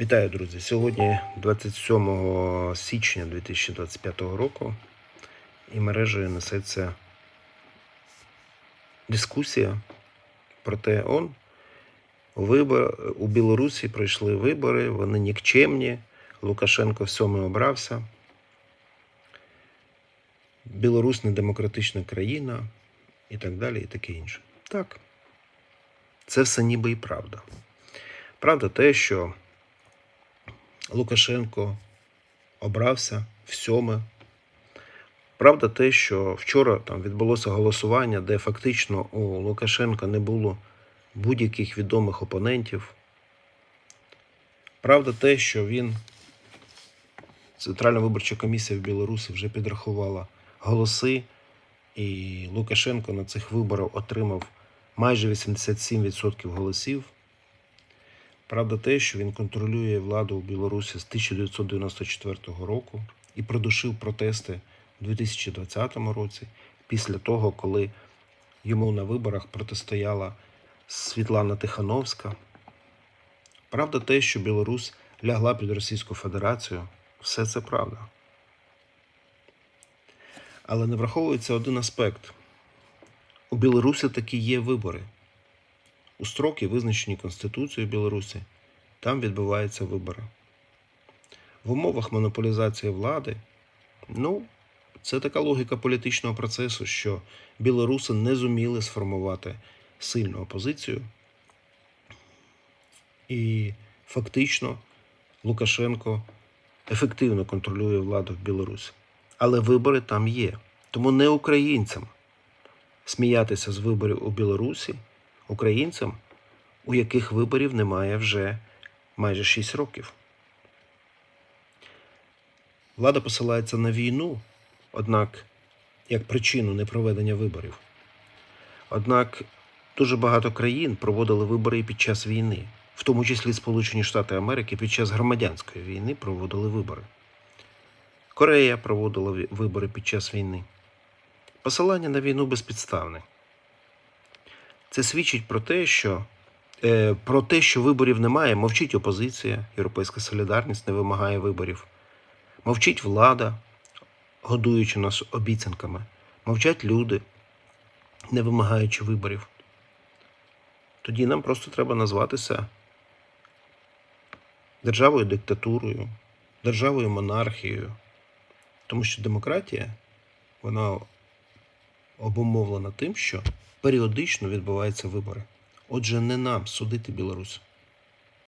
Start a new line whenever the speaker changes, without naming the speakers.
Вітаю, друзі! Сьогодні 27 січня 2025 року і мережею несеться дискусія про те, он вибор... у Білорусі пройшли вибори, вони нікчемні, Лукашенко всьому обрався. Білорусь не демократична країна і так далі, і таке інше. Так, це все ніби і правда. Правда те, що Лукашенко обрався в сьоме. Правда, те, що вчора там відбулося голосування, де фактично у Лукашенка не було будь-яких відомих опонентів. Правда, те, що він, Центральна виборча комісія в Білорусі вже підрахувала голоси, і Лукашенко на цих виборах отримав майже 87% голосів. Правда, те, що він контролює владу в Білорусі з 1994 року і придушив протести у 2020 році, після того, коли йому на виборах протистояла Світлана Тихановська. Правда, те, що Білорусь лягла під Російську Федерацію, все це правда. Але не враховується один аспект: у Білорусі таки є вибори. У строки, визначені Конституцією Білорусі, там відбуваються вибори. В умовах монополізації влади, ну, це така логіка політичного процесу, що білоруси не зуміли сформувати сильну опозицію. І фактично Лукашенко ефективно контролює владу в Білорусі. Але вибори там є. Тому не українцям сміятися з виборів у Білорусі українцям, у яких виборів немає вже майже 6 років. Влада посилається на війну, однак як причину непроведення виборів. Однак дуже багато країн проводили вибори і під час війни, в тому числі Сполучені Штати Америки під час громадянської війни проводили вибори. Корея проводила вибори під час війни. Посилання на війну безпідставне. Це свідчить про те, що про те, що виборів немає, мовчить опозиція, Європейська солідарність не вимагає виборів. Мовчить влада, годуючи нас обіцянками. Мовчать люди, не вимагаючи виборів. Тоді нам просто треба назватися державою диктатурою, державою монархією. Тому що демократія, вона обумовлена тим, що періодично відбуваються вибори. Отже, не нам судити Білорусь.